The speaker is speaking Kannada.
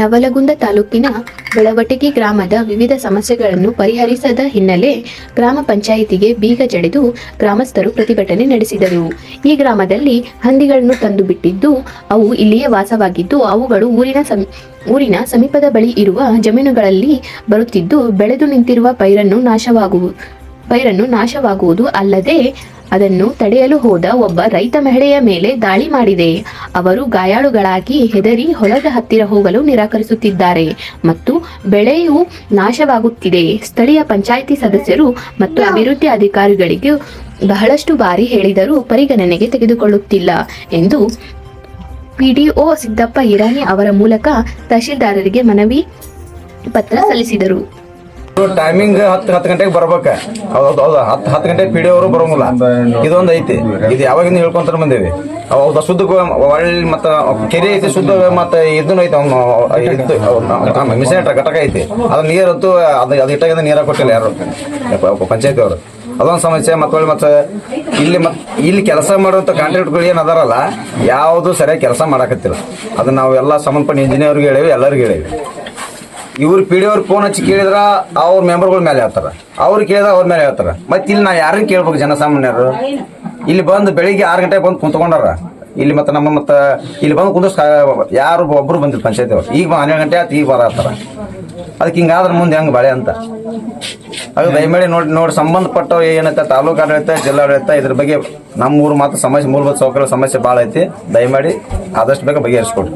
ನವಲಗುಂದ ತಾಲೂಕಿನ ಬೆಳವಟಗಿ ಗ್ರಾಮದ ವಿವಿಧ ಸಮಸ್ಯೆಗಳನ್ನು ಪರಿಹರಿಸದ ಹಿನ್ನೆಲೆ ಗ್ರಾಮ ಪಂಚಾಯಿತಿಗೆ ಬೀಗ ಜಡಿದು ಗ್ರಾಮಸ್ಥರು ಪ್ರತಿಭಟನೆ ನಡೆಸಿದರು. ಈ ಗ್ರಾಮದಲ್ಲಿ ಹಂದಿಗಳನ್ನು ತಂದು ಬಿಟ್ಟಿದ್ದು, ಅವು ಇಲ್ಲಿಯೇ ವಾಸವಾಗಿದ್ದು, ಅವುಗಳು ಊರಿನ ಊರಿನ ಸಮೀಪದ ಬಳಿ ಇರುವ ಜಮೀನುಗಳಲ್ಲಿ ಬರುತ್ತಿದ್ದು, ಬೆಳೆದು ನಿಂತಿರುವ ಪೈರನ್ನು ನಾಶವಾಗುವು, ಪೈರನ್ನು ನಾಶವಾಗುವುದು ಅಲ್ಲದೆ ಅದನ್ನು ತಡೆಯಲು ಹೋದ ಒಬ್ಬ ರೈತ ಮಹಿಳೆಯ ಮೇಲೆ ದಾಳಿ ಮಾಡಿದೆ. ಅವರು ಗಾಯಾಳುಗಳಾಗಿ ಹೆದರಿ ಹೊಲದ ಹತ್ತಿರ ಹೋಗಲು ನಿರಾಕರಿಸುತ್ತಿದ್ದಾರೆ ಮತ್ತು ಬೆಳೆಯು ನಾಶವಾಗುತ್ತಿದೆ. ಸ್ಥಳೀಯ ಪಂಚಾಯಿತಿ ಸದಸ್ಯರು ಮತ್ತು ಅಭಿವೃದ್ಧಿ ಅಧಿಕಾರಿಗಳಿಗೆ ಬಹಳಷ್ಟು ಬಾರಿ ಹೇಳಿದರೂ ಪರಿಗಣನೆಗೆ ತೆಗೆದುಕೊಳ್ಳುತ್ತಿಲ್ಲ ಎಂದು ಪಿಡಿಒ ಸಿದ್ದಪ್ಪ ಇರಾನಿ ಅವರ ಮೂಲಕ ತಹಶೀಲ್ದಾರರಿಗೆ ಮನವಿ ಪತ್ರ ಸಲ್ಲಿಸಿದರು. ಟೈಮಿಂಗ್ ಹತ್ತು ಹತ್ತು ಗಂಟೆಗೆ ಬರ್ಬೇಕ. ಹೌದು ಹೌದು? ಹತ್ತು ಹತ್ತು ಗಂಟೆಗೆ ಪಿ ಡಿ ಅವರು ಬರೋಂಗಿಲ್ಲ. ಇದೊಂದು ಐತಿ. ಇದು ಯಾವಾಗಿಂದ ಹೇಳ್ಕೊಂತ ಬಂದೇವಿ. ಹೌದು ಶುದ್ಧ ಒಳ್ಳೆ ಮತ್ತೆ ಕೆರೆ ಐತಿ, ಶುದ್ಧ ಮತ್ತೆ ಇದನ್ನು ಐತಿ ಅವ್ನು ಮಿಷನ್ ಘಟಕ ಐತಿ. ಅದ್ರ ನೀರಂತೂ ಅದು ಅದು ಇಟ್ಟಾಗಿಂದ ನೀರ ಕೊಟ್ಟಿಲ್ಲ ಯಾರು. ಪಂಚಾಯತಿ ಅವರು. ಅದೊಂದು ಸಮಸ್ಯೆ, ಮತ್ತೆ ಮತ್ತೆ ಇಲ್ಲಿ ಮತ್ ಇಲ್ಲಿ ಕೆಲಸ ಮಾಡುವಂಥ ಕಾಂಟ್ರಾಕ್ಟ್ಗಳು ಏನು ಅದಾರಲ್ಲ, ಯಾವುದು ಸರಿಯಾಗಿ ಕೆಲಸ ಮಾಡಕತ್ತಿಲ್ಲ. ಅದನ್ನ ನಾವೆಲ್ಲ ಸಂಬಂಧಪಟ್ಟ ಇಂಜಿನಿಯರ್ಗೆ ಹೇಳೇವಿ, ಎಲ್ಲರಿಗೂ ಹೇಳೇವಿ. ಇವ್ರು ಪಿಡಿಯವ್ರ ಫೋನ್ ಹಚ್ಚಿ ಕೇಳಿದ್ರ ಅವ್ರ ಮೆಂಬರ್ಗಳ ಮೇಲೆ ಹೇಳ್ತಾರ. ಅವ್ರು ಕೇಳಿದ್ರೆ ಅವ್ರ ಮೇಲೆ ಹೇಳ್ತಾರ. ಮತ್ತೆ ಇಲ್ಲಿ ನಾ ಯಾರನ್ನ ಕೇಳ್ಬೇಕು ಜನಸಾಮಾನ್ಯರು? ಇಲ್ಲಿ ಬಂದು ಬೆಳಿಗ್ಗೆ ಆರು ಗಂಟೆಗೆ ಬಂದು ಕುಂತ್ಕೊಂಡಾರ. ಇಲ್ಲಿ ಮತ್ತೆ ನಮ್ಮ ಮತ್ತೆ ಇಲ್ಲಿ ಬಂದು ಕುಂದ್ರ ಯಾರು ಒಬ್ರು ಬಂದಿಲ್ಲ ಪಂಚಾಯತಿ ಅವ್ರು. ಈಗ ಹನ್ನೆರಡು ಗಂಟೆ ಆಯ್ತು ಈಗ ಬರತ್ತಾರ ಅದಕ್ಕೆ ಹಿಂಗಾದ್ರೆ ಮುಂದೆ ಹೆಂಗೆ ಬಾಳೆ ಅಂತ. ಅದು ದಯಮಾಡಿ ನೋಡಿ ನೋಡಿ ಸಂಬಂಧಪಟ್ಟವ್ರು ಏನೈತೆ, ತಾಲೂಕು ಆಡಳಿತ ಜಿಲ್ಲಾಡಳಿತ ಇದ್ರ ಬಗ್ಗೆ ನಮ್ಮ ಊರು ಮಾತ್ರ ಸಮಸ್ಯೆ ಮೂಲಭೂತ ಸೌಕರ್ಯ ಸಮಸ್ಯೆ ಭಾಳ ಐತಿ. ದಯಮಾಡಿ ಆದಷ್ಟು ಬೇಗ ಬಗೆಹರಿಸ್ಕೊಡ್ರಿ.